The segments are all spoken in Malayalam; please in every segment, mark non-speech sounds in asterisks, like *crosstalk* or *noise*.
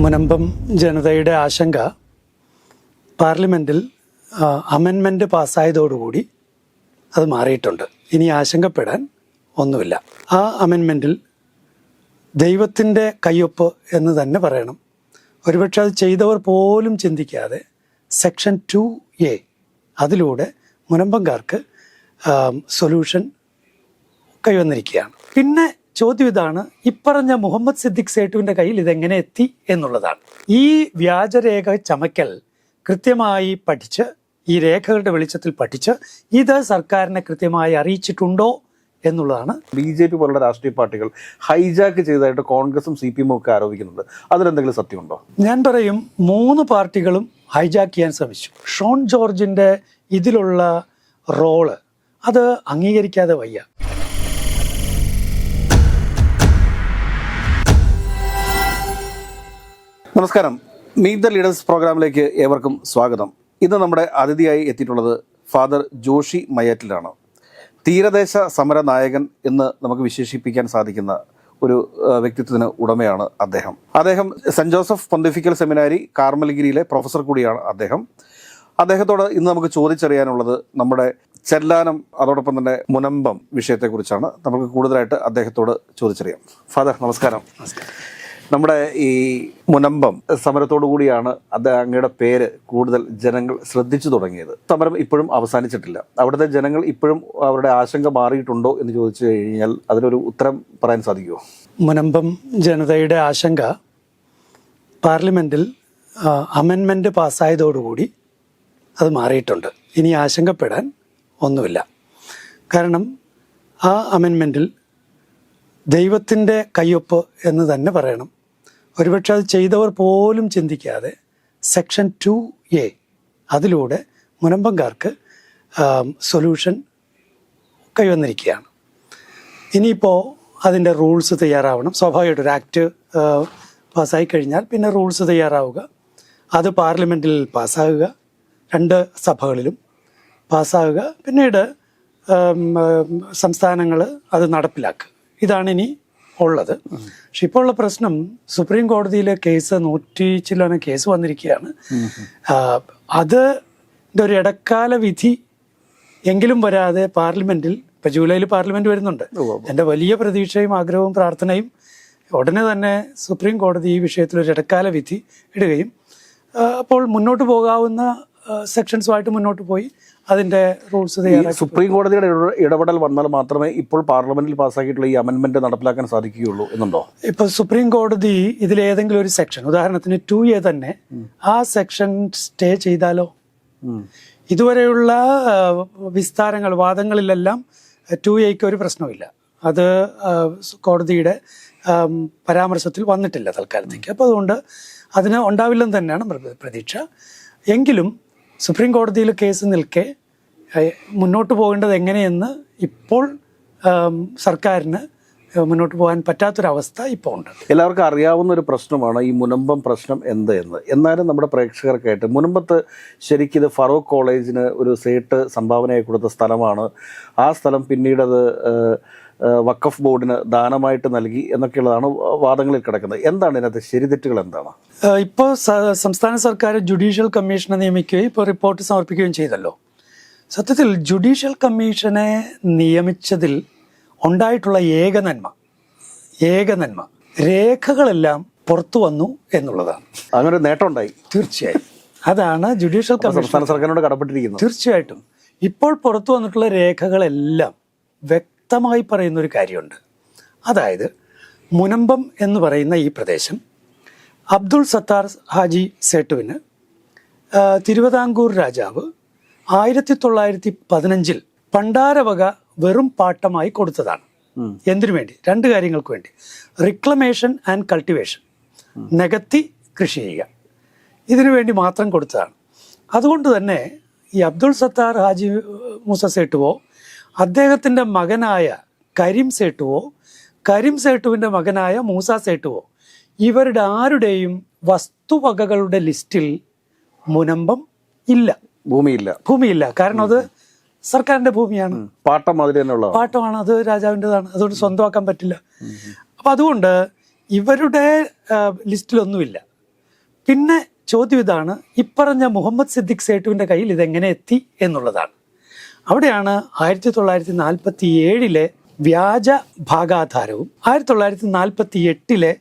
മുനമ്പം ജനതയുടെ ആശങ്ക പാർലമെന്റിൽ അമെൻമെന്റ് പാസ്സായതോടുകൂടി അത് മാറിയിട്ടുണ്ട്. ഇനി ആശങ്കപ്പെടാൻ ഒന്നുമില്ല. ആ അമെൻമെന്റിൽ ദൈവത്തിന്റെ കയ്യൊപ്പ് എന്ന് തന്നെ പറയണം. ഒരുപക്ഷെ അത് ചെയ്തവർ പോലും ചിന്തിക്കാതെ സെക്ഷൻ ടു എ അതിലൂടെ മുനമ്പംകാർക്ക് സൊല്യൂഷൻ കൈവന്നിരിക്കുകയാണ്. പിന്നെ ചോദ്യം ഇതാണ് ഇപ്പറഞ്ഞ മുഹമ്മദ് സിദ്ദിഖ് സേട്ടുവിന്റെ കയ്യിൽ ഇതെങ്ങനെ എത്തി എന്നുള്ളതാണ്. ഈ വ്യാജരേഖ ചമയ്ക്കൽ കൃത്യമായി പഠിച്ച് ഈ രേഖകളുടെ വെളിച്ചത്തിൽ പഠിച്ച് ഇത് സർക്കാരിനെ കൃത്യമായി അറിയിച്ചിട്ടുണ്ടോ എന്നുള്ളതാണ്. ബി ജെ പി പോലുള്ള രാഷ്ട്രീയ പാർട്ടികൾ ഹൈജാക്ക് ചെയ്തതായിട്ട് കോൺഗ്രസും സി പി എമ്മും ഒക്കെ ആരോപിക്കുന്നുണ്ട്. അതിലെന്തെങ്കിലും സത്യമുണ്ടോ? ഞാൻ പറയും മൂന്ന് പാർട്ടികളും ഹൈജാക്ക് ചെയ്യാൻ ശ്രമിച്ചു. ഷോൺ ജോർജിന്റെ ഇതിലുള്ള റോൾ അത് അംഗീകരിക്കാതെ വയ്യ. നമസ്കാരം. മീറ്റ് ദ ലീഡേഴ്സ് പ്രോഗ്രാമിലേക്ക് ഏവർക്കും സ്വാഗതം. ഇന്ന് നമ്മുടെ അതിഥിയായി എത്തിയിട്ടുള്ളത് ഫാദർ ജോഷി മയറ്റിലാണ് തീരദേശ സമര നായകൻ എന്ന് നമുക്ക് വിശേഷിപ്പിക്കാൻ സാധിക്കുന്ന ഒരു വ്യക്തിത്വത്തിന് ഉടമയാണ് അദ്ദേഹം. അദ്ദേഹം സെന്റ് ജോസഫ് പൊന്തിഫിക്കൽ സെമിനാരി കാർമലഗിരിയിലെ പ്രൊഫസർ കൂടിയാണ് അദ്ദേഹം. അദ്ദേഹത്തോട് ഇന്ന് നമുക്ക് ചോദിച്ചറിയാനുള്ളത് നമ്മുടെ ചെല്ലാനം അതോടൊപ്പം തന്നെ മുനമ്പം വിഷയത്തെക്കുറിച്ചാണ്. നമുക്ക് കൂടുതലായിട്ട് അദ്ദേഹത്തോട് ചോദിച്ചറിയാം. ഫാദർ നമസ്കാരം. നമസ്കാരം. നമ്മുടെ ഈ മുനമ്പം സമരത്തോടു കൂടിയാണ് അത് അങ്ങയുടെ പേര് കൂടുതൽ ജനങ്ങൾ ശ്രദ്ധിച്ചു തുടങ്ങിയത്. സമരം ഇപ്പോഴും അവസാനിച്ചിട്ടില്ല. അവിടുത്തെ ജനങ്ങൾ ഇപ്പോഴും അവരുടെ ആശങ്ക മാറിയിട്ടുണ്ടോ എന്ന് ചോദിച്ചു കഴിഞ്ഞാൽ അതിനൊരു ഉത്തരം പറയാൻ സാധിക്കുമോ? മുനമ്പം ജനതയുടെ ആശങ്ക പാർലമെന്റിൽ അമെൻമെന്റ് പാസ്സായതോടുകൂടി അത് മാറിയിട്ടുണ്ട്. ഇനി ആശങ്കപ്പെടാൻ ഒന്നുമില്ല. കാരണം ആ അമെൻമെന്റിൽ ദൈവത്തിന്റെ കയ്യൊപ്പ് എന്ന് തന്നെ പറയണം. ഒരുപക്ഷെ അത് ചെയ്തവർ പോലും ചിന്തിക്കാതെ സെക്ഷൻ ടു എ അതിലൂടെ മുനമ്പങ്കാർക്ക് സൊല്യൂഷൻ കൈവന്നിരിക്കുകയാണ്. ഇനിയിപ്പോൾ അതിന്റെ റൂൾസ് തയ്യാറാവണം. സ്വാഭാവികമായിട്ട് ഒരു ആക്ട് പാസ്സായി കഴിഞ്ഞാൽ പിന്നെ റൂൾസ് തയ്യാറാവുക. അത് പാർലമെന്റിൽ പാസ്സാകുക. രണ്ട് സഭകളിലും പാസ്സാകുക. പിന്നീട് സംസ്ഥാനങ്ങൾ അത് നടപ്പിലാക്കുക. ഇതാണ് ഇനി ഉള്ളത് പക്ഷെ ഇപ്പോൾ ഉള്ള പ്രശ്നം സുപ്രീം കോടതിയിലെ കേസ് നൂറ്റി ചില്ലോന കേസ് വന്നിരിക്കുകയാണ്. അത് ഒരു ഇടക്കാല വിധി എങ്കിലും വരാതെ പാർലമെന്റിൽ ഇപ്പൊ ജൂലൈയിൽ പാർലമെന്റ് വരുന്നുണ്ട്. എന്റെ വലിയ പ്രതീക്ഷയും ആഗ്രഹവും പ്രാർത്ഥനയും ഉടനെ തന്നെ സുപ്രീം കോടതി ഈ വിഷയത്തിൽ ഒരു ഇടക്കാല വിധി ഇടുകയും അപ്പോൾ മുന്നോട്ട് പോകാവുന്ന സെക്ഷൻസുമായിട്ട് മുന്നോട്ട് പോയി അതിന്റെ റൂൾസ് തയ്യാറാക്കി സുപ്രീം കോടതിയുടെ ഇടപെടൽ വന്നാൽ മാത്രമേ ഇപ്പോൾ പാർലമെന്റിൽ പാസ്സാക്കിയിട്ടുള്ള ഈ അമെന്റ്മെന്റ് നടപ്പിലാക്കാൻ സാധിക്കുകയുള്ളൂ എന്നുണ്ടോ? ഇപ്പൊ സുപ്രീം കോടതി ഇതിൽ ഏതെങ്കിലും ഒരു സെക്ഷൻ ഉദാഹരണത്തിന് ടു എ തന്നെ ആ സെക്ഷൻ സ്റ്റേ ചെയ്താലോ? ഇതുവരെയുള്ള വിസ്താരങ്ങൾ വാദങ്ങളിലെല്ലാം ടു എക്ക് ഒരു പ്രശ്നമില്ല അത് കോടതിയുടെ പരാമർശത്തിൽ വന്നിട്ടില്ല തൽക്കാലത്തേക്ക്. അപ്പോൾ അതുകൊണ്ട് അതിന് ഉണ്ടാവില്ലെന്ന് തന്നെയാണ് പ്രതീക്ഷ. എങ്കിലും സുപ്രീം കോടതിയിൽ കേസ് നിൽക്കെ മുന്നോട്ട് പോകേണ്ടത് എങ്ങനെയെന്ന് ഇപ്പോൾ സർക്കാരിന് മുന്നോട്ട് പോകാൻ പറ്റാത്തൊരവസ്ഥ ഇപ്പോൾ ഉണ്ട്. എല്ലാവർക്കും അറിയാവുന്ന ഒരു പ്രശ്നമാണ് ഈ മുനമ്പം പ്രശ്നം എന്ത് എന്ന്. എന്നാലും നമ്മുടെ പ്രേക്ഷകർക്കായിട്ട് മുനമ്പത്ത് ശരിക്കും ഫറൂഖ് കോളേജിന് ഒരു സീറ്റ് സംഭാവനയായി കൊടുത്ത സ്ഥലമാണ്. ആ സ്ഥലം പിന്നീട് വഖഫ് ബോർഡിന് ദാനമായിട്ട് നൽകി എന്നൊക്കെയുള്ളതാണ് വാദങ്ങളിൽ കിടക്കുന്നത്. എന്താണ് ഇതിനകത്ത് ശരിതെറ്റുകൾ എന്താണ്? ഇപ്പോൾ സംസ്ഥാന സർക്കാർ ജുഡീഷ്യൽ കമ്മീഷനെ നിയമിക്കുകയും ഇപ്പോൾ റിപ്പോർട്ട് സമർപ്പിക്കുകയും ചെയ്തല്ലോ. സത്യത്തിൽ ജുഡീഷ്യൽ കമ്മീഷനെ നിയമിച്ചതിൽ ഉണ്ടായിട്ടുള്ള ഏക നന്മ ഏക നന്മ രേഖകളെല്ലാം പുറത്തു വന്നു എന്നുള്ളതാണ്. അങ്ങനെ നേട്ടമുണ്ടായി. തീർച്ചയായും. അതാണ് ജുഡീഷ്യൽ കമ്മീഷൻ സംസ്ഥാന സർക്കാരിനോട് കടപ്പെട്ടിരിക്കുന്നത് തീർച്ചയായിട്ടും. ഇപ്പോൾ പുറത്തു വന്നിട്ടുള്ള രേഖകളെല്ലാം വ്യക്തമായി പറയുന്ന ഒരു കാര്യമുണ്ട്. അതായത് മുനമ്പം എന്ന് പറയുന്ന ഈ പ്രദേശം അബ്ദുൾ സത്താർ ഹാജി സേട്ടുവിന് തിരുവിതാംകൂർ രാജാവ് ആയിരത്തി തൊള്ളായിരത്തി പതിനഞ്ചിൽ പണ്ടാരവക വെറും പാട്ടമായി കൊടുത്തതാണ്. എന്തിനു വേണ്ടി? രണ്ട് കാര്യങ്ങൾക്ക് വേണ്ടി. റിക്ലമേഷൻ ആൻഡ് കൾട്ടിവേഷൻ നികത്തി കൃഷി ചെയ്യുക. ഇതിനു വേണ്ടി മാത്രം കൊടുത്തതാണ്. അതുകൊണ്ട് തന്നെ ഈ അബ്ദുൾ സത്താർ ഹാജി മൂസ സേട്ടുവോ അദ്ദേഹത്തിന്റെ മകനായ കരീം സേട്ടുവോ കരീം സേട്ടുവിന്റെ മകനായ മൂസ സേട്ടുവോ ഇവരുടെ ആരുടെയും വസ്തുവകകളുടെ ലിസ്റ്റിൽ മുനമ്പം ഇല്ല. ഭൂമിയില്ല. ഭൂമിയില്ല. കാരണം അത് സർക്കാരിന്റെ ഭൂമിയാണ്. പാട്ടം പാട്ടമാണ്. അത് രാജാവിന്റെതാണ് അതുകൊണ്ട് സ്വന്തമാക്കാൻ പറ്റില്ല. അപ്പം അതുകൊണ്ട് ഇവരുടെ ലിസ്റ്റിലൊന്നുമില്ല. പിന്നെ ചോദ്യം ഇതാണ് ഇപ്പറഞ്ഞ മുഹമ്മദ് സിദ്ദിഖ് സേട്ടുവിന്റെ കയ്യിൽ ഇതെങ്ങനെ എത്തി എന്നുള്ളതാണ്. അവിടെയാണ് ആയിരത്തി തൊള്ളായിരത്തി നാൽപ്പത്തി ഏഴിലെ വ്യാജ ഭാഗാധാരവും ആയിരത്തി തൊള്ളായിരത്തി നാൽപ്പത്തി എട്ടിലെ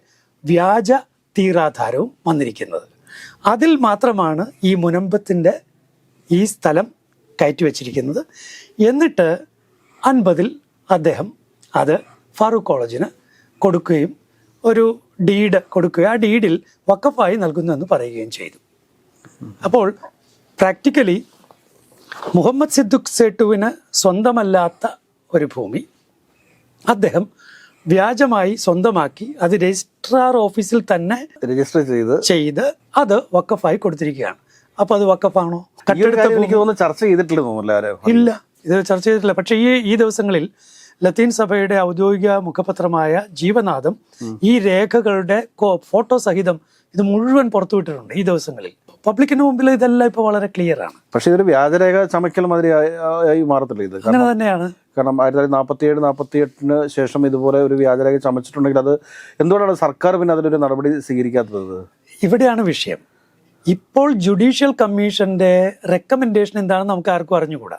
വ്യാജ തീറാധാരവും വന്നിരിക്കുന്നത്. അതിൽ മാത്രമാണ് ഈ മുനമ്പത്തിന്റെ ഈ സ്ഥലം കയറ്റിവെച്ചിരിക്കുന്നത്. എന്നിട്ട് അൻപതിൽ അദ്ദേഹം അത് ഫാറൂഖ് കോളേജിന് കൊടുക്കുകയും ഒരു ഡീഡ് കൊടുക്കുകയും ആ ഡീഡിൽ വക്കഫായി നൽകുന്നു എന്ന് പറയുകയും ചെയ്തു. അപ്പോൾ പ്രാക്ടിക്കലി മുഹമ്മദ് സിദ്ദുഖ് സേട്ടുവിന് സ്വന്തമല്ലാത്ത ഒരു ഭൂമി. അദ്ദേഹം വ്യാജമായി സ്വന്തമാക്കി അത് രജിസ്ട്രാർ ഓഫീസിൽ തന്നെ രജിസ്റ്റർ ചെയ്ത് ചെയ്ത് അത് വക്കഫായി കൊടുത്തിരിക്കുകയാണ്. അപ്പൊ അത് വക്കഫാണോ ചർച്ച ചെയ്തിട്ടില്ല ഇല്ല ഇത് ചർച്ച ചെയ്തിട്ടില്ല. പക്ഷെ ഈ ഈ ദിവസങ്ങളിൽ ലത്തീൻ സഭയുടെ ഔദ്യോഗിക മുഖപത്രമായ ജീവനാഥം ഈ രേഖകളുടെ ഫോട്ടോ സഹിതം ഇത് മുഴുവൻ പുറത്തുവിട്ടിട്ടുണ്ട് ഈ ദിവസങ്ങളിൽ. പബ്ലിക്കിന് മുമ്പിൽ ഇതെല്ലാം ഇപ്പോൾ വളരെ ക്ലിയർ ആണ്. പക്ഷെ ഇതൊരു വ്യാജരേഖ ചമയ്ക്കൽ മാതിരി ആയി- മാറത്തില്ല ഇത്. അങ്ങനെ തന്നെയാണ്. കാരണം ആയിരത്തി തൊള്ളായിരത്തി നാൽപ്പത്തി ഏഴ് നാൽപ്പത്തി എട്ടിന് ശേഷം ഇതുപോലെ ഒരു വ്യാജരേഖ ചമച്ചിട്ടുണ്ടെങ്കിൽ അത് എന്തുകൊണ്ടാണ് സർക്കാർ പിന്നെ അതിലൊരു നടപടി സ്വീകരിക്കാത്തത്? ഇവിടെയാണ് വിഷയം. ഇപ്പോൾ ജുഡീഷ്യൽ കമ്മീഷന്റെ റെക്കമെൻഡേഷൻ എന്താണെന്ന് നമുക്ക് ആർക്കും അറിഞ്ഞുകൂടാ.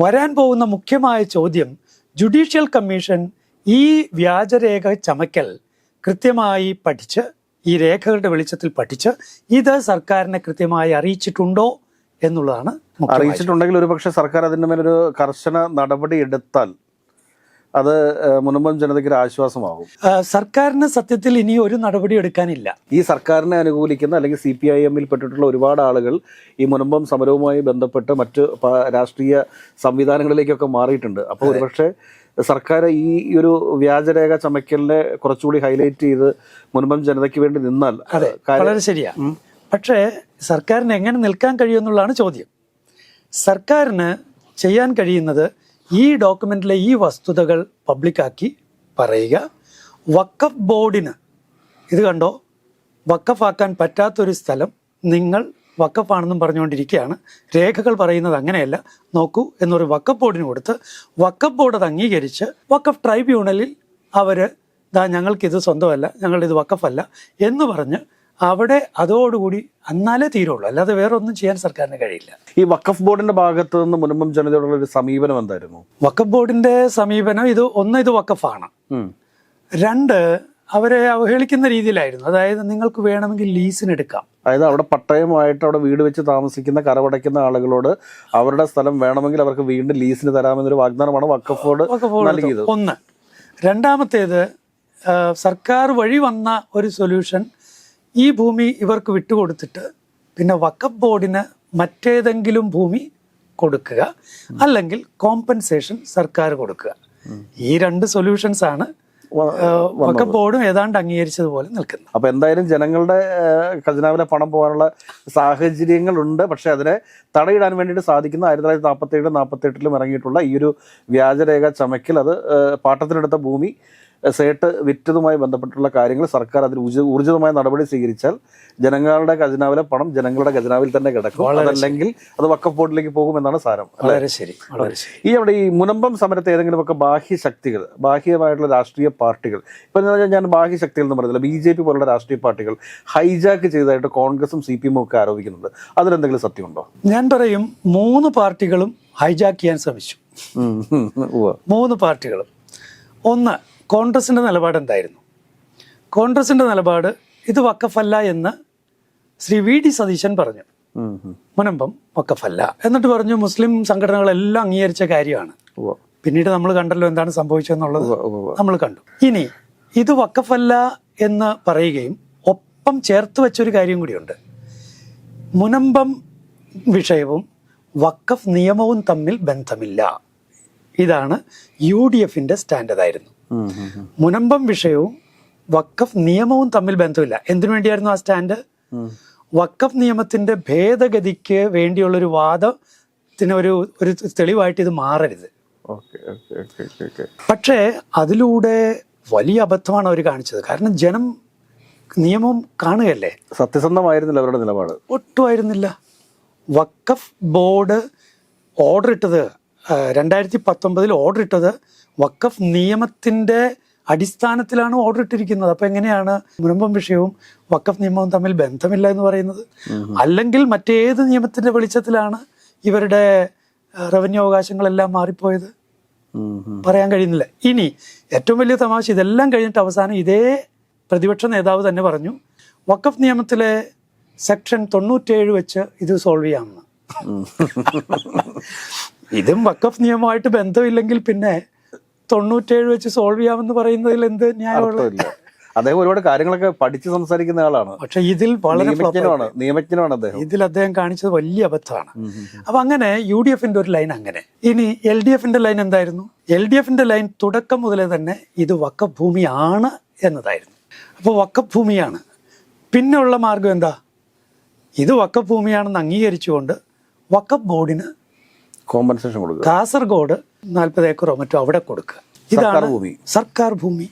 വരാൻ പോകുന്ന മുഖ്യമായ ചോദ്യം ജുഡീഷ്യൽ കമ്മീഷൻ ഈ വ്യാജരേഖ ചമയ്ക്കൽ കൃത്യമായി പഠിച്ച് ഈ രേഖകളുടെ വെളിച്ചത്തിൽ പഠിച്ച് ഇത് സർക്കാരിനെ കൃത്യമായി അറിയിച്ചിട്ടുണ്ടോ എന്നുള്ളതാണ് അറിയിച്ചിട്ടുണ്ടെങ്കിൽ ഒരു പക്ഷേ സർക്കാർ അതിന്റെ മേലൊരു കർശന നടപടി എടുത്താൽ അത് മുനമ്പം ജനതയ്ക്ക് ഒരു ആശ്വാസമാകും. സർക്കാരിന് സത്യത്തിൽ ഇനി ഒരു നടപടി എടുക്കാനില്ല. ഈ സർക്കാരിനെ അനുകൂലിക്കുന്ന അല്ലെങ്കിൽ സി പി ഐ എമ്മിൽ പെട്ടിട്ടുള്ള ഒരുപാട് ആളുകൾ ഈ മുനമ്പം സമരവുമായി ബന്ധപ്പെട്ട് മറ്റ് രാഷ്ട്രീയ സംവിധാനങ്ങളിലേക്കൊക്കെ മാറിയിട്ടുണ്ട്. അപ്പോൾ ഒരുപക്ഷെ സർക്കാർ ഈ ഒരു വ്യാജരേഖ ചമയ്ക്കലിനെ കുറച്ചുകൂടി ഹൈലൈറ്റ് ചെയ്ത് മുനമ്പം ജനതയ്ക്ക് വേണ്ടി നിന്നാൽ വളരെ ശരിയാ. പക്ഷേ സർക്കാരിന് എങ്ങനെ നിൽക്കാൻ കഴിയുമെന്നുള്ളതാണ് ചോദ്യം. സർക്കാരിന് ചെയ്യാൻ കഴിയുന്നത് ഈ ഡോക്യുമെന്റിലെ ഈ വസ്തുതകൾ പബ്ലിക്കാക്കി പറയുക. വക്കഫ് ബോർഡിന് ഇത് കണ്ടോ? വക്കഫാക്കാൻ പറ്റാത്തൊരു സ്ഥലം നിങ്ങൾ വക്കഫാണെന്നും പറഞ്ഞുകൊണ്ടിരിക്കുകയാണ്. രേഖകൾ പറയുന്നത് അങ്ങനെയല്ല. നോക്കൂ എന്നൊരു വക്കഫ് ബോർഡിന് കൊടുത്ത് വക്കഫ് ബോർഡ് അത് അംഗീകരിച്ച് വക്കഫ് ട്രൈബ്യൂണലിൽ അവർ ദാ ഞങ്ങൾക്കിത് സ്വന്തമല്ല ഞങ്ങളിത് വക്കഫല്ല എന്ന് പറഞ്ഞ് അവിടെ അതോടുകൂടി എന്നാലേ തീരുള്ളൂ. അല്ലാതെ വേറെ ഒന്നും ചെയ്യാൻ സർക്കാരിന് കഴിയില്ല. ഈ വഖഫ് ബോർഡിന്റെ ഭാഗത്ത് നിന്ന് മുനമ്പം ജനതയോടുള്ള ഒരു സമീപനം എന്തായിരുന്നു? വക്കഫ് ബോർഡിന്റെ സമീപനം ഇത് ഒന്ന് ഇത് വക്കഫാണ് രണ്ട് അവരെ അവഹേളിക്കുന്ന രീതിയിലായിരുന്നു. അതായത് നിങ്ങൾക്ക് വേണമെങ്കിൽ ലീസിന് എടുക്കാം. അതായത് അവിടെ പട്ടയമായിട്ട് അവിടെ വീട് വെച്ച് താമസിക്കുന്ന കരവടയ്ക്കുന്ന ആളുകളോട് അവരുടെ സ്ഥലം വേണമെങ്കിൽ അവർക്ക് വീണ്ടും ലീസിന് തരാമെന്നൊരു വാഗ്ദാനമാണ് വഖഫ് ബോർഡ് നൽകിയത്. ഒന്ന്. രണ്ടാമത്തേത് സർക്കാർ വഴി വന്ന ഒരു സൊല്യൂഷൻ ഈ ഭൂമി ഇവർക്ക് വിട്ടുകൊടുത്തിട്ട് പിന്നെ വക്കഫ് ബോർഡിന് മറ്റേതെങ്കിലും ഭൂമി കൊടുക്കുക അല്ലെങ്കിൽ കോമ്പൻസേഷൻ സർക്കാർ കൊടുക്കുക. ഈ രണ്ട് സൊല്യൂഷൻസ് ആണ് വക്കഫ് ബോർഡും ഏതാണ്ട് അംഗീകരിച്ചതുപോലെ നിൽക്കുന്നത്. അപ്പൊ എന്തായാലും ജനങ്ങളുടെ ഖജനാവിലെ പണം പോകാനുള്ള സാഹചര്യങ്ങളുണ്ട് പക്ഷെ അതിനെ തടയിടാൻ വേണ്ടിയിട്ട് സാധിക്കുന്ന ആയിരത്തി തൊള്ളായിരത്തി നാൽപ്പത്തി ഏഴ് നാൽപ്പത്തി എട്ടിലും ഇറങ്ങിയിട്ടുള്ള ഈ ഒരു വ്യാജരേഖ ചമക്കിൽ അത് പാട്ടത്തിനെടുത്ത ഭൂമി സേട്ട് വിറ്റതുമായി ബന്ധപ്പെട്ടുള്ള കാര്യങ്ങൾ സർക്കാർ അതിൽ ഊർജ ഊർജിതമായ നടപടി സ്വീകരിച്ചാൽ ജനങ്ങളുടെ ഖജനാവിലെ പണം ജനങ്ങളുടെ ഖജനാവിൽ തന്നെ കിടക്കും. അതല്ലെങ്കിൽ അത് വക്കഫ് ബോർഡിലേക്ക് പോകുമെന്നാണ് സാരം വളരെ ശരി. ഈ അവിടെ ഈ മുനമ്പം സമരത്തെ ഏതെങ്കിലുമൊക്കെ ബാഹ്യ ശക്തികൾ ബാഹ്യമായിട്ടുള്ള രാഷ്ട്രീയ പാർട്ടികൾ ഇപ്പം ഞാൻ ബാഹ്യ ശക്തികൾ എന്ന് പറയുന്നില്ല ബി ജെ പി പോലുള്ള രാഷ്ട്രീയ പാർട്ടികൾ ഹൈജാക്ക് ചെയ്തതായിട്ട് കോൺഗ്രസും സി പി എമ്മും ഒക്കെ ആരോപിക്കുന്നുണ്ട്. അതിലെന്തെങ്കിലും സത്യമുണ്ടോ? ഞാൻ പറയും മൂന്ന് പാർട്ടികളും ഹൈജാക്ക് ചെയ്യാൻ ശ്രമിച്ചു. മൂന്ന് പാർട്ടികളും. ഒന്ന് കോൺഗ്രസിന്റെ നിലപാട് എന്തായിരുന്നു? കോൺഗ്രസിന്റെ നിലപാട് ഇത് വക്കഫല്ല എന്ന് ശ്രീ വി ഡി സതീശൻ പറഞ്ഞു. മുനമ്പം വക്കഫല്ല എന്നിട്ട് പറഞ്ഞു മുസ്ലിം സംഘടനകളെല്ലാം അംഗീകരിച്ച കാര്യമാണ്. പിന്നീട് നമ്മൾ കണ്ടല്ലോ എന്താണ് സംഭവിച്ചതെന്നുള്ളത്. നമ്മൾ കണ്ടു. ഇനി ഇത് വക്കഫല്ല എന്ന് പറയുകയും ഒപ്പം ചേർത്ത് വെച്ചൊരു കാര്യം കൂടിയുണ്ട്. മുനമ്പം വിഷയവും വക്കഫ് നിയമവും തമ്മിൽ ബന്ധമില്ല. ഇതാണ് യു ഡി എഫിന്റെ സ്റ്റാൻഡ് മുനമ്പം വിഷയവും വക്കഫ് നിയമവും തമ്മിൽ ബന്ധമില്ല. എന്തിനു വേണ്ടിയായിരുന്നു ആ സ്റ്റാൻഡ്? വക്കഫ് നിയമത്തിന്റെ ഭേദഗതിക്ക് വേണ്ടിയുള്ള ഒരു വാദത്തിന് ഒരു ഒരു തെളിവായിട്ട് ഇത് മാറരുത്. പക്ഷേ അതിലൂടെ വലിയ അബദ്ധമാണ് അവർ കാണിച്ചത്. കാരണം ജനം നിയമം കാണുകയല്ലേ? സത്യസന്ധമായിരുന്നില്ല അവരുടെ നിലപാട്. ഒട്ടുമായിരുന്നില്ല. വക്കഫ് ബോർഡ് ഓർഡർ ഇട്ടത് രണ്ടായിരത്തി പത്തൊമ്പതിൽ ഓർഡർ ഇട്ടത് വക്കഫ് നിയമത്തിന്റെ അടിസ്ഥാനത്തിലാണ് ഓർഡർ ഇട്ടിരിക്കുന്നത്. അപ്പൊ എങ്ങനെയാണ് മുനമ്പം വിഷയവും വക്കഫ് നിയമവും തമ്മിൽ ബന്ധമില്ല എന്ന് പറയുന്നത്? അല്ലെങ്കിൽ മറ്റേത് നിയമത്തിന്റെ വെളിച്ചത്തിലാണ് ഇവരുടെ റവന്യൂ അവകാശങ്ങളെല്ലാം മാറിപ്പോയത്. പറയാൻ കഴിയുന്നില്ല. ഇനി ഏറ്റവും വലിയ തമാശ ഇതെല്ലാം കഴിഞ്ഞിട്ട് അവസാനം ഇതേ പ്രതിപക്ഷ നേതാവ് തന്നെ പറഞ്ഞു വക്കഫ് നിയമത്തിലെ സെക്ഷൻ തൊണ്ണൂറ്റേഴ് വെച്ച് ഇത് സോൾവ് ചെയ്യാമെന്ന്. *laughs* ഇതും വക്കഫ് നിയമമായിട്ട് ബന്ധമില്ലെങ്കിൽ പിന്നെ തൊണ്ണൂറ്റേഴ് വെച്ച് സോൾവ് ചെയ്യാമെന്ന് പറയുന്നതിൽ എന്ത് ന്യായമുള്ള അദ്ദേഹം ഒരുപാട് കാര്യങ്ങളൊക്കെ പഠിച്ച് സംസാരിക്കുന്ന ആളാണ്. പക്ഷെ ഇതിൽ വളരെ നിയമജ്ഞനുമാണ് അദ്ദേഹം. ഇതിൽ അദ്ദേഹം കാണിച്ചത് വലിയ അബദ്ധമാണ്. അപ്പൊ അങ്ങനെ യു ഡി എഫിന്റെ ഒരു ലൈൻ അങ്ങനെ. ഇനി എൽ ഡി എഫിന്റെ ലൈൻ എന്തായിരുന്നു? എൽ ഡി എഫിന്റെ ലൈൻ തുടക്കം മുതലേ തന്നെ ഇത് വക്കഭൂമിയാണ് എന്നതായിരുന്നു. അപ്പോൾ വക്കഭൂമിയാണ്. പിന്നെയുള്ള പിന്നെ മാർഗം എന്താ? ഇത് വക്കഭൂമിയാണെന്ന് അംഗീകരിച്ചുകൊണ്ട് വക്കഫ് ബോർഡിന് കോമ്പൻസേഷൻ കൊടുക്കുക. കാസർഗോഡ് നാൽപ്പത് ഏക്കറോ മറ്റോ അവിടെ കൊടുക്കുക. ഇതാണ് ഭൂമി. സർക്കാർ ഭൂമി.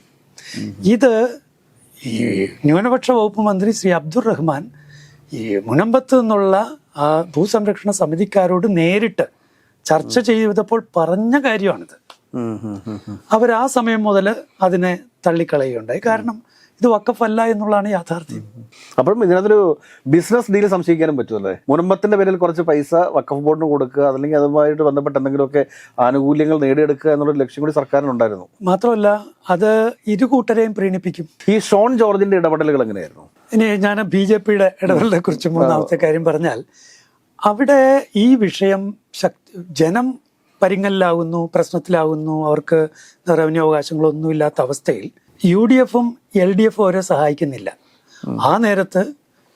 ഇത് ഈ ന്യൂനപക്ഷ വകുപ്പ് മന്ത്രി ശ്രീ അബ്ദുൾ റഹ്മാൻ ഈ മുനമ്പത്ത് നിന്നുള്ള ആ ഭൂസംരക്ഷണ സമിതിക്കാരോട് നേരിട്ട് ചർച്ച ചെയ്തപ്പോൾ പറഞ്ഞ കാര്യമാണിത്. അവർ ആ സമയം മുതൽ അതിനെ തള്ളിക്കളയുകയുണ്ടായി. കാരണം ഇത് വക്കഫല്ല എന്നുള്ളതാണ് യാഥാർത്ഥ്യം. അപ്പം ഇതിനകത്തൊരു ബിസിനസ് ഡീൽ സംശയിക്കാനും പറ്റുമല്ലേ മുനമ്പത്തിന്റെ പേരിൽ കുറച്ച് പൈസ വക്കഫ് ബോർഡിന് കൊടുക്കുക അല്ലെങ്കിൽ അതുമായിട്ട് ബന്ധപ്പെട്ട് എന്തെങ്കിലുമൊക്കെ ആനുകൂല്യങ്ങൾ നേടിയെടുക്കുക എന്നുള്ളൊരു ലക്ഷ്യം കൂടി സർക്കാരിനുണ്ടായിരുന്നു. മാത്രമല്ല അത് ഇരു കൂട്ടരെയും പ്രീണിപ്പിക്കും. ഈ ഷോൺ ജോർജിന്റെ ഇടപെടലുകൾ എങ്ങനെയായിരുന്നു? ഇനി ഞാൻ ബി ജെ പിയുടെ ഇടപെടലിനെ കുറിച്ച് മൂന്നാമത്തെ കാര്യം പറഞ്ഞാൽ അവിടെ ഈ വിഷയം ശക്തി ജനം പരിങ്ങലിലാകുന്നു പ്രശ്നത്തിലാകുന്നു അവർക്ക് റവന്യൂ അവകാശങ്ങളൊന്നും ഇല്ലാത്ത അവസ്ഥയിൽ യു ഡി എഫും എൽ ഡി എഫും അവരെ സഹായിക്കുന്നില്ല. ആ നേരത്ത്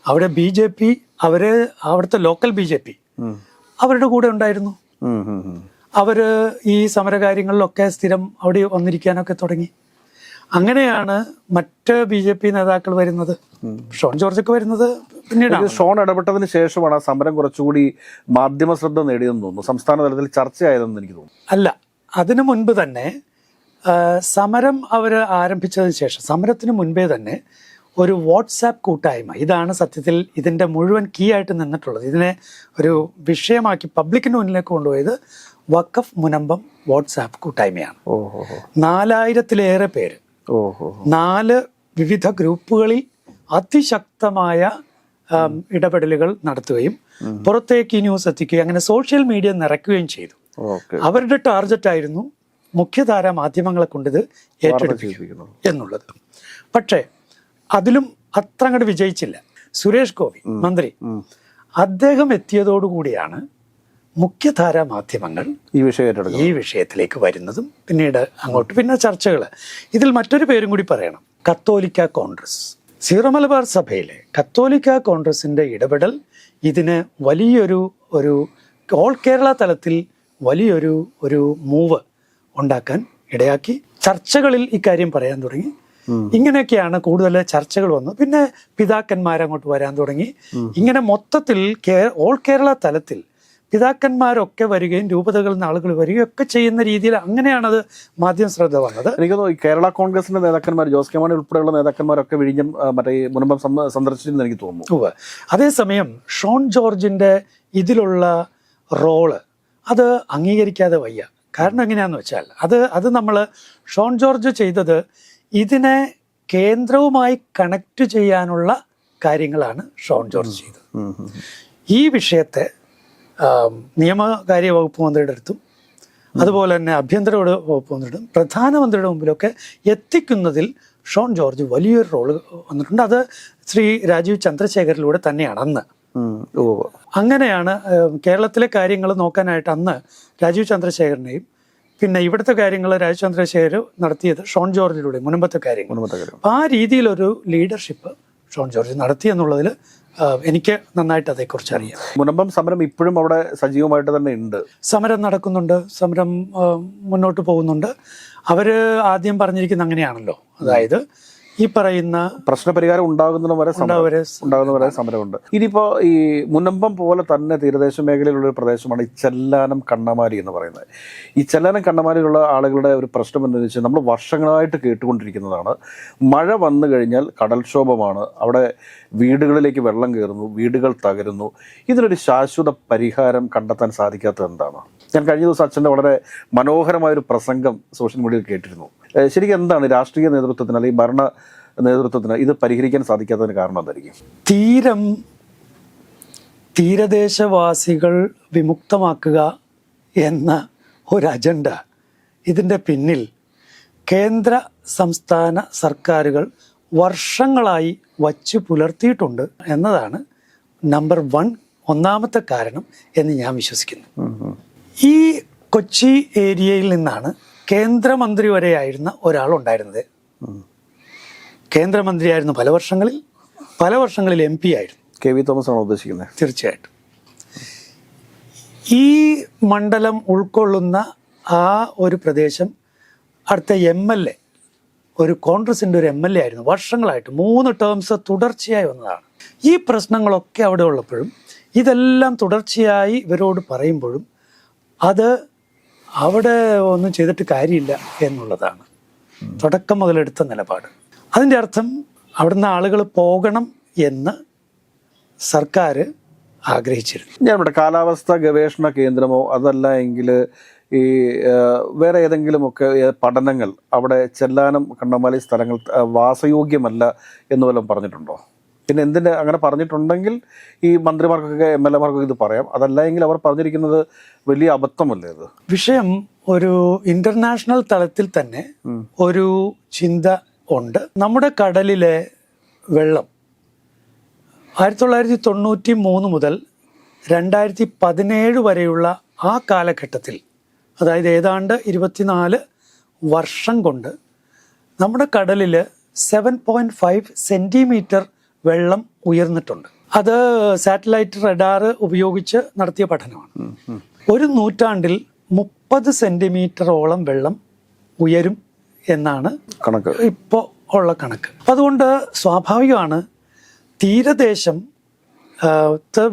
അവിടെ ബി ജെ പി അവരെ അവിടുത്തെ ലോക്കൽ ബി ജെ പി അവരുടെ കൂടെ ഉണ്ടായിരുന്നു. അവർ ഈ സമരകാര്യങ്ങളിലൊക്കെ സ്ഥിരം അവിടെ വന്നിരിക്കാനൊക്കെ തുടങ്ങി. അങ്ങനെയാണ് മറ്റ് ബി ജെ പി നേതാക്കൾ വരുന്നത്. ഷോൺ ജോർജൊക്കെ വരുന്നത് പിന്നീട് ഷോൺ ഇടപെട്ടതിന് ശേഷമാണ് ആ സമരം കുറച്ചുകൂടി മാധ്യമ ശ്രദ്ധ നേടിയതെന്ന് തോന്നുന്നു. സംസ്ഥാന തലത്തിൽ ചർച്ചയായതെന്ന് എനിക്ക് തോന്നുന്നു. അല്ല അതിനു മുൻപ് തന്നെ സമരം അവർ ആരംഭിച്ചതിന് ശേഷം സമരത്തിന് മുൻപേ തന്നെ ഒരു വാട്സാപ്പ് കൂട്ടായ്മ ഇതാണ് സത്യത്തിൽ ഇതിന്റെ മുഴുവൻ കീ ആയിട്ട് നിന്നിട്ടുള്ളത്. ഇതിനെ ഒരു വിഷയമാക്കി പബ്ലിക്കിന് മുന്നിലേക്ക് കൊണ്ടുപോയത് വക്കഫ് മുനമ്പം വാട്സാപ്പ് കൂട്ടായ്മയാണ്. നാലായിരത്തിലേറെ പേര് നാല് വിവിധ ഗ്രൂപ്പുകളിൽ അതിശക്തമായ ഇടപെടലുകൾ നടത്തുകയും പുറത്തേക്ക് ന്യൂസ് എത്തിക്കുകയും അങ്ങനെ സോഷ്യൽ മീഡിയ നിറയ്ക്കുകയും ചെയ്തു. അവരുടെ ടാർഗറ്റ് ആയിരുന്നു മുഖ്യധാര മാധ്യമങ്ങളെ കൊണ്ടിത് ഏറ്റെടുപ്പിക്കുന്നു എന്നുള്ളത്. പക്ഷേ അതിലും അത്ര അങ്ങോട്ട് വിജയിച്ചില്ല. സുരേഷ് ഗോപി മന്ത്രി അദ്ദേഹം എത്തിയതോടുകൂടിയാണ് മുഖ്യധാര മാധ്യമങ്ങൾ ഈ വിഷയം ഈ വിഷയത്തിലേക്ക് വരുന്നതും പിന്നീട് അങ്ങോട്ട് പിന്നെ ചർച്ചകൾ ഇതിൽ മറ്റൊരു പേരും കൂടി പറയണം. കത്തോലിക്ക കോൺഗ്രസ്. സീറോ മലബാർ സഭയിലെ കത്തോലിക്ക കോൺഗ്രസിന്റെ ഇടപെടൽ ഇതിന് വലിയൊരു ഒരു ഓൾ കേരള തലത്തിൽ വലിയൊരു ഒരു മൂവ് ഉണ്ടാക്കാൻ ഇടയാക്കി. ചർച്ചകളിൽ ഇക്കാര്യം പറയാൻ തുടങ്ങി. ഇങ്ങനെയൊക്കെയാണ് കൂടുതൽ ചർച്ചകൾ വന്നു പിന്നെ പിതാക്കന്മാർ അങ്ങോട്ട് വരാൻ തുടങ്ങി. ഇങ്ങനെ മൊത്തത്തിൽ ഓൾ കേരള തലത്തിൽ പിതാക്കന്മാരൊക്കെ വരികയും രൂപതകളിൽ നിന്ന് ആളുകൾ വരികയും ഒക്കെ ചെയ്യുന്ന രീതിയിൽ അങ്ങനെയാണത് മാധ്യമ ശ്രദ്ധ വന്നത്. എനിക്ക് തോന്നുന്നു കേരള കോൺഗ്രസിന്റെ നേതാക്കന്മാർ ജോസ് കെ മാണി ഉൾപ്പെടെയുള്ള നേതാക്കന്മാരൊക്കെ വിഴിഞ്ഞം മറ്റേ മുൻപം സന്ദർശിച്ചിരുന്നു സന്ദർശിച്ചെന്ന് എനിക്ക് തോന്നുന്നു. അതേസമയം ഷോൺ ജോർജിന്റെ ഇതിലുള്ള റോൾ അത് അംഗീകരിക്കാതെ വയ്യ. കാരണം എങ്ങനെയാന്ന് വെച്ചാൽ അത് അത് നമ്മൾ ഷോൺ ജോർജ് ചെയ്തത് ഇതിനെ കേന്ദ്രവുമായി കണക്ട് ചെയ്യാനുള്ള കാര്യങ്ങളാണ് ഷോൺ ജോർജ് ചെയ്തത്. ഈ വിഷയത്തെ നിയമകാര്യ വകുപ്പ് മന്ത്രിയുടെ അടുത്തും അതുപോലെ തന്നെ ആഭ്യന്തര വകുപ്പ് മന്ത്രിയുടെ പ്രധാനമന്ത്രിയുടെ മുമ്പിലൊക്കെ എത്തിക്കുന്നതിൽ ഷോൺ ജോർജ് വലിയൊരു റോൾ വന്നിട്ടുണ്ട്. അത് ശ്രീ രാജീവ് ചന്ദ്രശേഖരിലൂടെ തന്നെയാണ് അന്ന്. അങ്ങനെയാണ് കേരളത്തിലെ കാര്യങ്ങൾ നോക്കാനായിട്ട് അന്ന് രാജീവ് ചന്ദ്രശേഖരനെയും പിന്നെ ഇവിടുത്തെ കാര്യങ്ങൾ രാജീവ് ചന്ദ്രശേഖർ നടത്തിയത് ഷോൺ ജോർജിലൂടെ മുൻപത്തെ കാര്യങ്ങൾ. അപ്പം ആ രീതിയിലൊരു ലീഡർഷിപ്പ് ഷോൺ ജോർജ് നടത്തി എന്നുള്ളതിൽ എനിക്ക് നന്നായിട്ട് അതേക്കുറിച്ച് അറിയാം. മുനമ്പം സമരം ഇപ്പോഴും അവിടെ സജീവമായിട്ട് തന്നെ ഉണ്ട്. സമരം നടക്കുന്നുണ്ട് സമരം മുന്നോട്ട് പോകുന്നുണ്ട്. അവർ ആദ്യം പറഞ്ഞിരിക്കുന്ന അങ്ങനെയാണല്ലോ. അതായത് ഈ പറയുന്ന പ്രശ്നപരിഹാരം ഉണ്ടാകുന്നതിന് വരെ ഉണ്ടാകുന്ന വരെ സമരമുണ്ട്. ഇനിയിപ്പോ ഈ മുന്നമ്പം പോലെ തന്നെ തീരദേശ മേഖലയിലുള്ള ഒരു പ്രദേശമാണ് ഈ ചെല്ലാനം കണ്ണമാരി എന്ന് പറയുന്നത്. ഈ ചെല്ലാനം കണ്ണമാരിയിലുള്ള ആളുകളുടെ ഒരു പ്രശ്നം എന്താണെന്ന് വെച്ചാൽ നമ്മൾ വർഷങ്ങളായിട്ട് കേട്ടുകൊണ്ടിരിക്കുന്നതാണ്. മഴ വന്നു കഴിഞ്ഞാൽ കടൽക്ഷോഭമാണ്. അവിടെ വീടുകളിലേക്ക് വെള്ളം കയറുന്നു വീടുകൾ തകരുന്നു. ഇതിനൊരു ശാശ്വത പരിഹാരം കണ്ടെത്താൻ സാധിക്കാത്തത് എന്താണ്? ഞാൻ കഴിഞ്ഞ ദിവസം അച്ഛന്റെ വളരെ മനോഹരമായ ഒരു പ്രസംഗം സോഷ്യൽ മീഡിയയിൽ കേട്ടിരുന്നു. ശരിക്കും എന്താണ് രാഷ്ട്രീയ നേതൃത്വത്തിന് അല്ലെങ്കിൽ ഭരണ നേതൃത്വത്തിന് ഇത് പരിഹരിക്കാൻ സാധിക്കാത്തതിന് കാരണം എന്തായിരിക്കും? തീരം തീരദേശവാസികൾ വിമുക്തമാക്കുക എന്ന ഒരു അജണ്ട ഇതിന്റെ പിന്നിൽ കേന്ദ്ര സംസ്ഥാന സർക്കാരുകൾ വർഷങ്ങളായി വച്ചു പുലർത്തിയിട്ടുണ്ട് എന്നതാണ് നമ്പർ വൺ ഒന്നാമത്തെ കാരണം എന്ന് ഞാൻ വിശ്വസിക്കുന്നു. ഈ കൊച്ചി ഏരിയയിൽ നിന്നാണ് കേന്ദ്രമന്ത്രി വരെയായിരുന്ന ഒരാളുണ്ടായിരുന്നത്. കേന്ദ്രമന്ത്രിയായിരുന്നു പല വർഷങ്ങളിൽ പല വർഷങ്ങളിൽ എം പി ആയിരുന്നു. കെ വി തോമസ് ആണോ ഉദ്ദേശിക്കുന്നത്? തീർച്ചയായിട്ടും. ഈ മണ്ഡലം ഉൾക്കൊള്ളുന്ന ആ ഒരു പ്രദേശം അടുത്ത എം എൽ എ ഒരു കോൺഗ്രസിന്റെ ഒരു എം എൽ എ ആയിരുന്നു. വർഷങ്ങളായിട്ട് മൂന്ന് ടേംസ് തുടർച്ചയായി വന്നതാണ്. ഈ പ്രശ്നങ്ങളൊക്കെ അവിടെ ഉള്ളപ്പോഴും ഇതെല്ലാം തുടർച്ചയായി ഇവരോട് പറയുമ്പോഴും അത് അവിടെ ഒന്നും ചെയ്തിട്ട് കാര്യമില്ല എന്നുള്ളതാണ്. തുടക്കം മുതലെടുത്ത നിലപാട്. അതിന്റെ അർത്ഥം അവിടുന്ന് ആളുകൾ പോകണം എന്ന് സർക്കാർ ആഗ്രഹിച്ചിരുന്നു. ഞാൻ ഇവിടെ കാലാവസ്ഥ ഗവേഷണ കേന്ദ്രമോ അതല്ല എങ്കിൽ ഈ വേറെ ഏതെങ്കിലുമൊക്കെ പഠനങ്ങൾ അവിടെ ചെല്ലാനും കണ്ണമാലി സ്ഥലങ്ങൾ വാസയോഗ്യമല്ല എന്ന് വല്ലതും പറഞ്ഞിട്ടുണ്ടോ? പിന്നെ എന്തിന് അങ്ങനെ പറഞ്ഞിട്ടുണ്ടെങ്കിൽ ഈ മന്ത്രിമാർക്കൊക്കെ എം എൽ എമാർക്കൊക്കെ ഇത് പറയാം. അതല്ല എങ്കിൽ അവർ പറഞ്ഞിരിക്കുന്നത് വലിയ അബദ്ധമല്ലേ ഇത് വിഷയം ഒരു ഇന്റർനാഷണൽ തലത്തിൽ തന്നെ ഒരു ചിന്ത ഉണ്ട്. നമ്മുടെ കടലിലെ വെള്ളം ആയിരത്തി തൊള്ളായിരത്തി തൊണ്ണൂറ്റി മൂന്ന് മുതൽ രണ്ടായിരത്തി പതിനേഴ് വരെയുള്ള ആ കാലഘട്ടത്തിൽ അതായത് ഏതാണ്ട് ഇരുപത്തിനാല് വർഷം കൊണ്ട് നമ്മുടെ കടലിൽ സെവൻ പോയിന്റ് ഫൈവ് സെന്റിമീറ്റർ വെള്ളം ഉയർന്നിട്ടുണ്ട്. അത് സാറ്റലൈറ്റ് റഡാർ ഉപയോഗിച്ച് നടത്തിയ പഠനമാണ്. ഒരു നൂറ്റാണ്ടിൽ മുപ്പത് സെന്റിമീറ്ററോളം വെള്ളം ഉയരും എന്നാണ് കണക്ക്. ഇപ്പോൾ ഉള്ള കണക്ക്. അതുകൊണ്ട് സ്വാഭാവികമാണ് തീരദേശം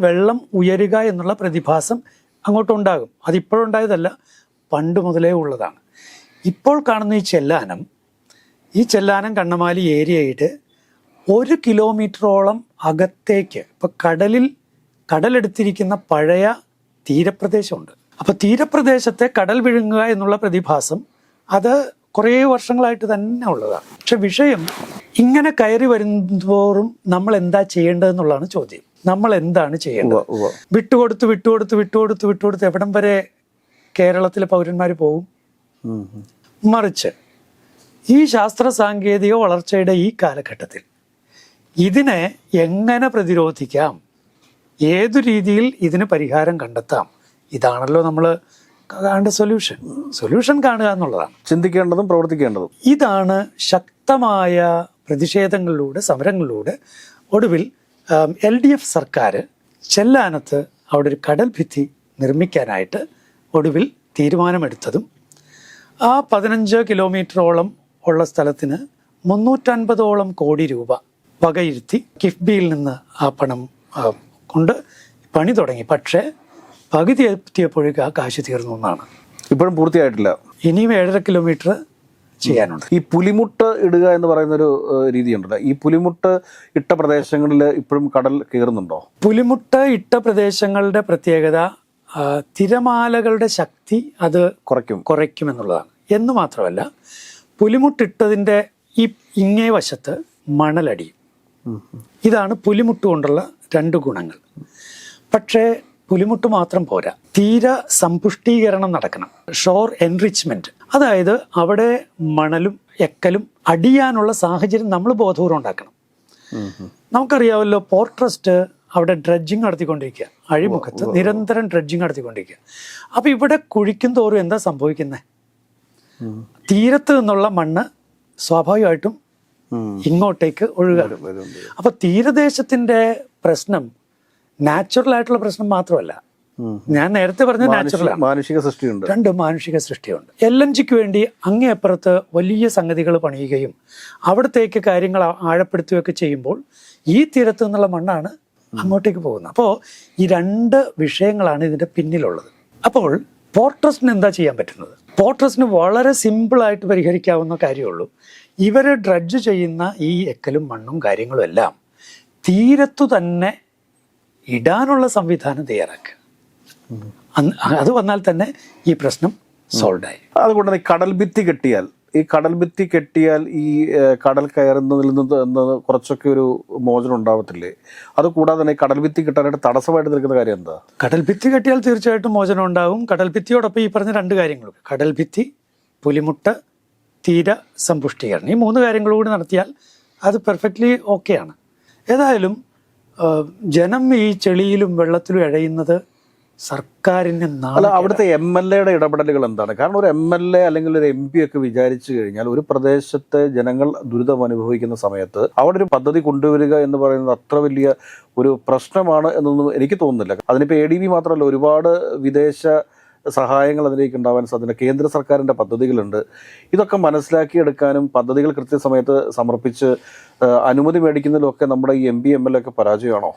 വെള്ളം ഉയരുക എന്നുള്ള പ്രതിഭാസം അങ്ങോട്ടുണ്ടാകും. അതിപ്പോഴുണ്ടായതല്ല പണ്ട് മുതലേ ഉള്ളതാണ്. ഇപ്പോൾ കാണുന്ന ഈ ചെല്ലാനം ഈ ചെല്ലാനം കണ്ണമാലി ഏരിയയുടെ ഒരു കിലോമീറ്ററോളം അകത്തേക്ക് ഇപ്പൊ കടലിൽ കടലെടുത്തിരിക്കുന്ന പഴയ തീരപ്രദേശമുണ്ട്. അപ്പോൾ തീരപ്രദേശത്തെ കടൽ വിഴുങ്ങുക എന്നുള്ള പ്രതിഭാസം അത് കുറേ വർഷങ്ങളായിട്ട് തന്നെ ഉള്ളതാണ്. പക്ഷെ വിഷയം ഇങ്ങനെ കയറി വരുന്തോറും നമ്മൾ എന്താ ചെയ്യേണ്ടതെന്നുള്ളതാണ് ചോദ്യം. നമ്മൾ എന്താണ് ചെയ്യേണ്ടത്. വിട്ടുകൊടുത്ത് വിട്ടുകൊടുത്ത് വിട്ടുകൊടുത്ത് വിട്ടുകൊടുത്ത് എവിടം വരെ കേരളത്തിലെ പൗരന്മാർ പോകും. മറിച്ച് ഈ ശാസ്ത്ര സാങ്കേതിക വളർച്ചയുടെ ഈ കാലഘട്ടത്തിൽ ഇതിനെ എങ്ങനെ പ്രതിരോധിക്കാം? ഏതു രീതിയിൽ ഇതിന് പരിഹാരം കണ്ടെത്താം? ഇതാണല്ലോ നമ്മൾ കാണേണ്ട സൊല്യൂഷൻ. സൊല്യൂഷൻ കാണുക എന്നുള്ളതാണ്. ചിന്തിക്കേണ്ടതും പ്രവർത്തിക്കേണ്ടതും. ഇതാണ് ശക്തമായ പ്രതിഷേധങ്ങളിലൂടെ സമരങ്ങളിലൂടെ ഒടുവിൽ എൽ ഡി എഫ് സർക്കാർ ചെല്ലാനത്ത് അവിടെ ഒരു കടൽ ഭിത്തി നിർമ്മിക്കാനായിട്ട് ഒടുവിൽ തീരുമാനമെടുത്തതും ആ പതിനഞ്ച് കിലോമീറ്ററോളം ഉള്ള സ്ഥലത്തിന് മുന്നൂറ്റൻപതോളം കോടി രൂപ വകയിരുത്തി കിഫ്ബിയിൽ നിന്ന് ആ പണം കൊണ്ട് പണി തുടങ്ങി. പക്ഷേ പകുതി എത്തിയപ്പോഴേക്ക് ആ കാശ് തീർന്നു എന്നാണ്. ഇപ്പോഴും പൂർത്തിയായിട്ടില്ല. ഇനിയും ഏഴര കിലോമീറ്റർ ചെയ്യാനുണ്ട്. ഈ പുലിമുട്ട് ഇടുക എന്ന് പറയുന്ന ഒരു രീതിയുണ്ടല്ലോ. ഈ പുലിമുട്ട് ഇട്ട പ്രദേശങ്ങളിൽ ഇപ്പോഴും കടൽ കയറുന്നുണ്ടോ? പുലിമുട്ട് ഇട്ട പ്രദേശങ്ങളുടെ പ്രത്യേകത തിരമാലകളുടെ ശക്തി അത് കുറയ്ക്കും. കുറയ്ക്കും എന്നുള്ളതാണ് എന്ന് മാത്രമല്ല പുലിമുട്ടിട്ടതിന്റെ ഈ ഇങ്ങേ വശത്ത് മണലടിയും. ഇതാണ് പുലിമുട്ട് കൊണ്ടുള്ള രണ്ട് ഗുണങ്ങൾ. പക്ഷേ പുലിമുട്ട് മാത്രം പോരാ. തീര സമ്പുഷ്ടീകരണം നടക്കണം. ഷോർ എൻറിച്ച്മെന്റ് അതായത് അവിടെ മണലും എക്കലും അടിയാനുള്ള സാഹചര്യം നമ്മൾ ബോധപൂർവം ഉണ്ടാക്കണം. നമുക്കറിയാമല്ലോ പോർട്ട് ട്രസ്റ്റ് അവിടെ ഡ്രഡ്ജിങ് നടത്തിക്കൊണ്ടിരിക്കുക. അഴിമുഖത്ത് നിരന്തരം ഡ്രഡ്ജിങ് നടത്തിക്കൊണ്ടിരിക്കുക. അപ്പോൾ ഇവിടെ കുഴിക്കും തോറും എന്താ സംഭവിക്കുന്നത്. തീരത്ത് നിന്നുള്ള മണ്ണ് സ്വാഭാവികമായിട്ടും. ഇങ്ങോട്ടേക്ക് വരും, വരും. തീരദേശത്തിന്റെ പ്രശ്നം നാച്ചുറൽ ആയിട്ടുള്ള പ്രശ്നം മാത്രമല്ല. ഞാൻ നേരത്തെ പറഞ്ഞ നാച്ചുറൽ മാനുഷിക- സൃഷ്ടിയുണ്ട്. രണ്ട് മാനുഷിക സൃഷ്ടിയുണ്ട്. എൽ എൻ ജിക്ക് വേണ്ടി അങ്ങേയപ്പുറത്ത് വലിയ സംഗതികൾ പണിയുകയും അവിടത്തേക്ക് കാര്യങ്ങൾ ആഴപ്പെടുത്തുകയൊക്കെ ചെയ്യുമ്പോൾ ഈ തീരത്ത് നിന്നുള്ള മണ്ണാണ് അങ്ങോട്ടേക്ക് പോകുന്നത്. അപ്പോൾ ഈ രണ്ട് വിഷയങ്ങളാണ് ഇതിന്റെ പിന്നിലുള്ളത്. അപ്പോൾ പോർട്രസ്റ്റിന് എന്താ ചെയ്യാൻ പറ്റുന്നത്? പോർട്രസ്റ്റിന് വളരെ സിമ്പിളായിട്ട് പരിഹരിക്കാവുന്ന കാര്യമുള്ളൂ ഇവർ ഡ്രഡ്ജ് ചെയ്യുന്ന ഈ എക്കലും മണ്ണും കാര്യങ്ങളും എല്ലാം തീരത്തു തന്നെ ഇടാനുള്ള സംവിധാനം തയ്യാറാക്കുക. അത് വന്നാൽ തന്നെ ഈ പ്രശ്നം സോൾവായി ആയി. അതുകൊണ്ട് തന്നെ കടൽ ഭിത്തി കെട്ടിയാൽ ഈ കടൽ ഭിത്തി കെട്ടിയാൽ ഈ കടൽ കയറുന്നതിൽ നിന്ന് കുറച്ചൊക്കെ ഒരു മോചനം ഉണ്ടാവത്തില്ലേ? അത് കൂടാതെ തന്നെ ഈ കടൽ ഭിത്തി കിട്ടാനായിട്ട് തടസ്സമായിട്ട് നിൽക്കുന്ന കാര്യം എന്താ? കടൽ ഭിത്തി കെട്ടിയാൽ തീർച്ചയായിട്ടും മോചനം ഉണ്ടാവും. കടൽ ഭിത്തിയോടൊപ്പം ഈ പറഞ്ഞ രണ്ട് കാര്യങ്ങളും. കടൽ ഭിത്തി പുലിമുട്ട് തീര സമ്പുഷ്ടീകരണം. ഈ മൂന്ന് കാര്യങ്ങളും കൂടി നടത്തിയാൽ അത് പെർഫെക്റ്റ്ലി ഓക്കെയാണ് ഏതായാലും ജനം ഈ ചെളിയിലും വെള്ളത്തിലും ഇഴയുന്നത് സർക്കാരിന് അല്ല അവിടുത്തെ എം എൽ എയുടെ ഇടപെടലുകൾ എന്താണ്? കാരണം ഒരു എം എൽ എ അല്ലെങ്കിൽ ഒരു എം പി ഒക്കെ വിചാരിച്ചു കഴിഞ്ഞാൽ ഒരു പ്രദേശത്തെ ജനങ്ങൾ ദുരിതം അനുഭവിക്കുന്ന സമയത്ത് അവിടെ ഒരു പദ്ധതി കൊണ്ടുവരിക എന്ന് പറയുന്നത് അത്ര വലിയ ഒരു പ്രശ്നമാണ് എന്നൊന്നും എനിക്ക് തോന്നുന്നില്ല. അതിനിപ്പോൾ എ ഡി ബി മാത്രമല്ല ഒരുപാട് വിദേശ സഹായങ്ങൾ അതിലേക്ക് ഉണ്ടാവാൻ സാധ്യത കേന്ദ്ര സർക്കാരിന്റെ പദ്ധതികളുണ്ട്. ഇതൊക്കെ മനസ്സിലാക്കിയെടുക്കാനും പദ്ധതികൾ കൃത്യസമയത്ത് സമർപ്പിച്ച് അനുമതി മേടിക്കുന്നതിലൊക്കെ നമ്മുടെ ഈ എം പി എം എൽ ഒക്കെ പരാജയമാണോ?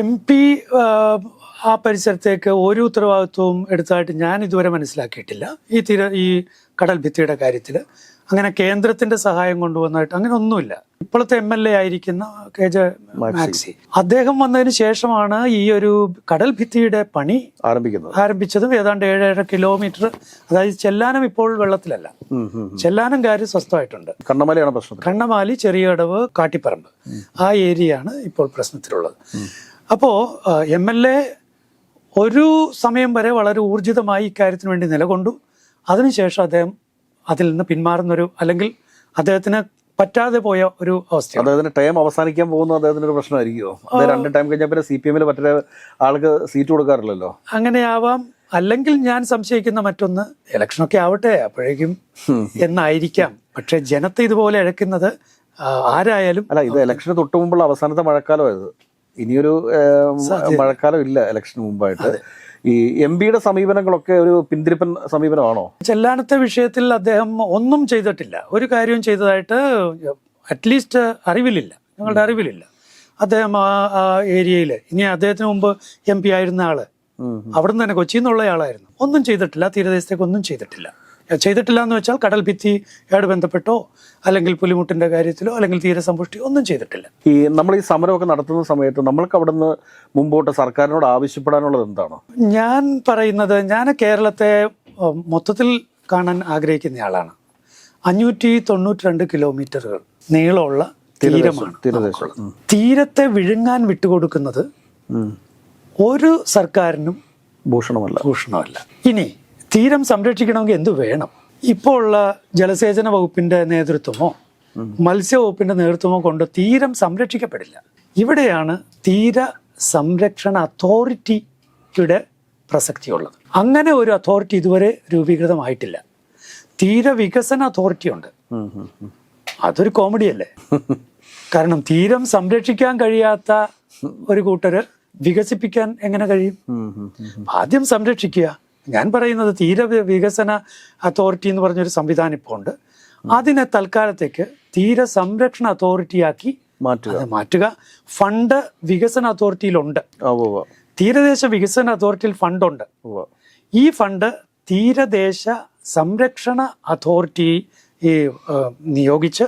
എം പി ആ പരിസരത്തേക്ക് ഒരു ഉത്തരവാദിത്വവും എടുത്തതായിട്ട് ഞാൻ ഇതുവരെ മനസ്സിലാക്കിയിട്ടില്ല. ഈ തീര ഈ കടൽ ഭിത്തിയുടെ കാര്യത്തിൽ അങ്ങനെ കേന്ദ്രത്തിന്റെ സഹായം കൊണ്ടുവന്നായിട്ട് അങ്ങനെ ഒന്നുമില്ല. ഇപ്പോഴത്തെ എം എൽ എ ആയിരിക്കുന്ന കെ ജെ മാക്സി. അദ്ദേഹം വന്നതിന് ശേഷമാണ് ഈ ഒരു കടൽ ഭിത്തിയുടെ പണി ആരംഭിക്കുന്നത്. ആരംഭിച്ചതും ഏതാണ്ട് ഏഴര കിലോമീറ്റർ അതായത് ചെല്ലാനം ഇപ്പോൾ വെള്ളത്തിലല്ല. ചെല്ലാനം കാര്യം സ്വസ്ഥമായിട്ടുണ്ട്. കണ്ണമാലിയാണ് പ്രശ്നം കണ്ണമാലി ചെറിയടവ് കാട്ടിപ്പറമ്പ്. ആ ഏരിയ ആണ് ഇപ്പോൾ പ്രശ്നത്തിലുള്ളത്. അപ്പോ എം എൽ എ ഒരു സമയം വരെ വളരെ ഊർജിതമായി ഇക്കാര്യത്തിന് വേണ്ടി നിലകൊണ്ടു. അതിനുശേഷം അദ്ദേഹം അതിൽ നിന്ന് പിന്മാറുന്നൊരു അല്ലെങ്കിൽ അദ്ദേഹത്തിന് പറ്റാതെ പോയ ഒരു അവസ്ഥ അദ്ദേഹത്തിന് ടൈം അവസാനിക്കാൻ പോകുന്ന അദ്ദേഹത്തിന് ഒരു പ്രശ്നമായിരിക്കുമോ രണ്ട് ടൈം കഴിഞ്ഞാൽ പിന്നെ സി പി എമ്മിൽ മറ്റേ ആൾക്ക് സീറ്റ് കൊടുക്കാറില്ലല്ലോ. അങ്ങനെയാവാം. അല്ലെങ്കിൽ ഞാൻ സംശയിക്കുന്ന മറ്റൊന്ന് ഇലക്ഷനൊക്കെ ആവട്ടെ അപ്പോഴേക്കും എന്നായിരിക്കാം. പക്ഷെ ജനത്തെ ഇതുപോലെ ഇഴക്കുന്നത് ആരായാലും അല്ല ഇത് ഇലക്ഷന് തൊട്ട് മുമ്പുള്ള അവസാനത്തെ മഴക്കാലമായത് ഇനിയൊരു മഴക്കാലം ഇല്ല ഇലക്ഷന് മുമ്പായിട്ട്. ഈ എം പിയുടെ സമീപനങ്ങളൊക്കെ ഒരു പിന്തിരിപ്പൻ സമീപനമാണോ? ചെല്ലാനത്തെ വിഷയത്തിൽ അദ്ദേഹം ഒന്നും ചെയ്തിട്ടില്ല. ഒരു കാര്യവും ചെയ്തതായിട്ട് അറ്റ്ലീസ്റ്റ് അറിവിലില്ല. ഞങ്ങളുടെ അറിവിലില്ല. അദ്ദേഹം ആ ഏരിയയിൽ ഇനി അദ്ദേഹത്തിന് മുമ്പ് എം പി ആയിരുന്ന ആൾ. അവിടുന്ന് തന്നെ കൊച്ചിയിൽ നിന്നുള്ള ആളായിരുന്നു. ഒന്നും ചെയ്തിട്ടില്ല തീരദേശത്തേക്ക് ഒന്നും ചെയ്തിട്ടില്ല. ചെയ്തിട്ടില്ല എന്ന് വെച്ചാൽ കടൽ ഭിത്തിയോട് ബന്ധപ്പെട്ടോ അല്ലെങ്കിൽ പുലിമുട്ടിന്റെ കാര്യത്തിലോ അല്ലെങ്കിൽ തീരസമ്പുഷ്ടി ഒന്നും ചെയ്തിട്ടില്ല. ഈ നമ്മൾ ഈ സമരമൊക്കെ നടത്തുന്ന സമയത്ത് നമ്മൾക്ക് അവിടുന്ന് മുമ്പോട്ട് സർക്കാരിനോട് ആവശ്യപ്പെടാനുള്ളത് എന്താണ്? ഞാൻ പറയുന്നത് ഞാൻ കേരളത്തെ മൊത്തത്തിൽ കാണാൻ ആഗ്രഹിക്കുന്ന അഞ്ഞൂറ്റി തൊണ്ണൂറ്റി രണ്ട് കിലോമീറ്ററുകൾ നീളമുള്ള തീരമാണ് തീരത്തെ വിഴുങ്ങാൻ വിട്ടുകൊടുക്കുന്നത്. ഒരു സർക്കാരിനും ഭൂഷണമല്ല. ഭൂഷണമല്ല. ഇനി തീരം സംരക്ഷിക്കണമെങ്കിൽ എന്ത് വേണം? ഇപ്പോൾ ഉള്ള ജലസേചന വകുപ്പിന്റെ നേതൃത്വമോ മത്സ്യവകുപ്പിന്റെ നേതൃത്വമോ കൊണ്ട് തീരം സംരക്ഷിക്കപ്പെടില്ല. ഇവിടെയാണ് തീര സംരക്ഷണ അതോറിറ്റിയുടെ പ്രസക്തിയുള്ളത്. അങ്ങനെ ഒരു അതോറിറ്റി ഇതുവരെ രൂപീകൃതമായിട്ടില്ല. തീര വികസന അതോറിറ്റി ഉണ്ട്. അതൊരു കോമഡി അല്ലേ? കാരണം തീരം സംരക്ഷിക്കാൻ കഴിയാത്ത ഒരു കൂട്ടര് വികസിപ്പിക്കാൻ എങ്ങനെ കഴിയും. ആദ്യം സംരക്ഷിക്കുക. ഞാൻ പറയുന്നത് തീര വികസന അതോറിറ്റി എന്ന് പറഞ്ഞൊരു സംവിധാനം ഇപ്പോൾ ഉണ്ട് അതിനെ തൽക്കാലത്തേക്ക് തീര സംരക്ഷണ അതോറിറ്റിയാക്കി മാറ്റുക. മാറ്റുക. ഫണ്ട് വികസന അതോറിറ്റിയിലുണ്ട്. തീരദേശ വികസന അതോറിറ്റിയിൽ ഫണ്ടുണ്ട്. ഈ ഫണ്ട് തീരദേശ സംരക്ഷണ അതോറിറ്റി നിയോഗിച്ച്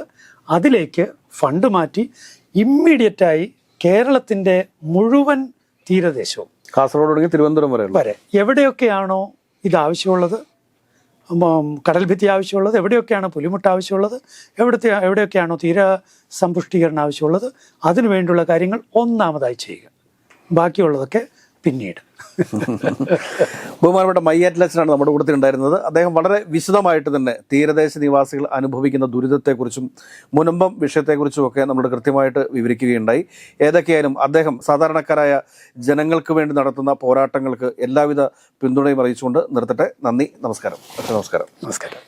അതിലേക്ക് ഫണ്ട് മാറ്റി ഇമ്മീഡിയറ്റായി കേരളത്തിന്റെ മുഴുവൻ തീരദേശവും കാസർഗോഡ് തുടങ്ങി തിരുവനന്തപുരം വരെ വരെ. എവിടെയൊക്കെയാണോ ഇത് ആവശ്യമുള്ളത്? കടൽഭിത്തി കടൽ ഭിത്തി ആവശ്യമുള്ളത് എവിടെയൊക്കെയാണോ പുലിമുട്ട് ആവശ്യമുള്ളത് എവിടത്തെ എവിടെയൊക്കെയാണോ തീര സമ്പുഷ്ടീകരണം ആവശ്യമുള്ളത് അതിനു വേണ്ടിയുള്ള കാര്യങ്ങൾ ഒന്നാമതായി ചെയ്യുക. ബാക്കിയുള്ളതൊക്കെ പിന്നീട്. ബഹുമാനപ്പെട്ട മയ്യാറ്റിലച്ചനാണ് നമ്മുടെ കൂട്ടത്തിൽ ഉണ്ടായിരുന്നത്. അദ്ദേഹം വളരെ വിശദമായിട്ട് തന്നെ തീരദേശ നിവാസികൾ അനുഭവിക്കുന്ന ദുരിതത്തെക്കുറിച്ചും മുനമ്പം വിഷയത്തെക്കുറിച്ചും ഒക്കെ നമ്മൾ കൃത്യമായിട്ട് വിവരിക്കുകയുണ്ടായി. ഏതൊക്കെയായാലും അദ്ദേഹം സാധാരണക്കാരായ ജനങ്ങൾക്ക് വേണ്ടി നടത്തുന്ന പോരാട്ടങ്ങൾക്ക് എല്ലാവിധ പിന്തുണയും അറിയിച്ചുകൊണ്ട് നിർത്തട്ടെ. നന്ദി. നമസ്കാരം. നമസ്കാരം. നമസ്കാരം.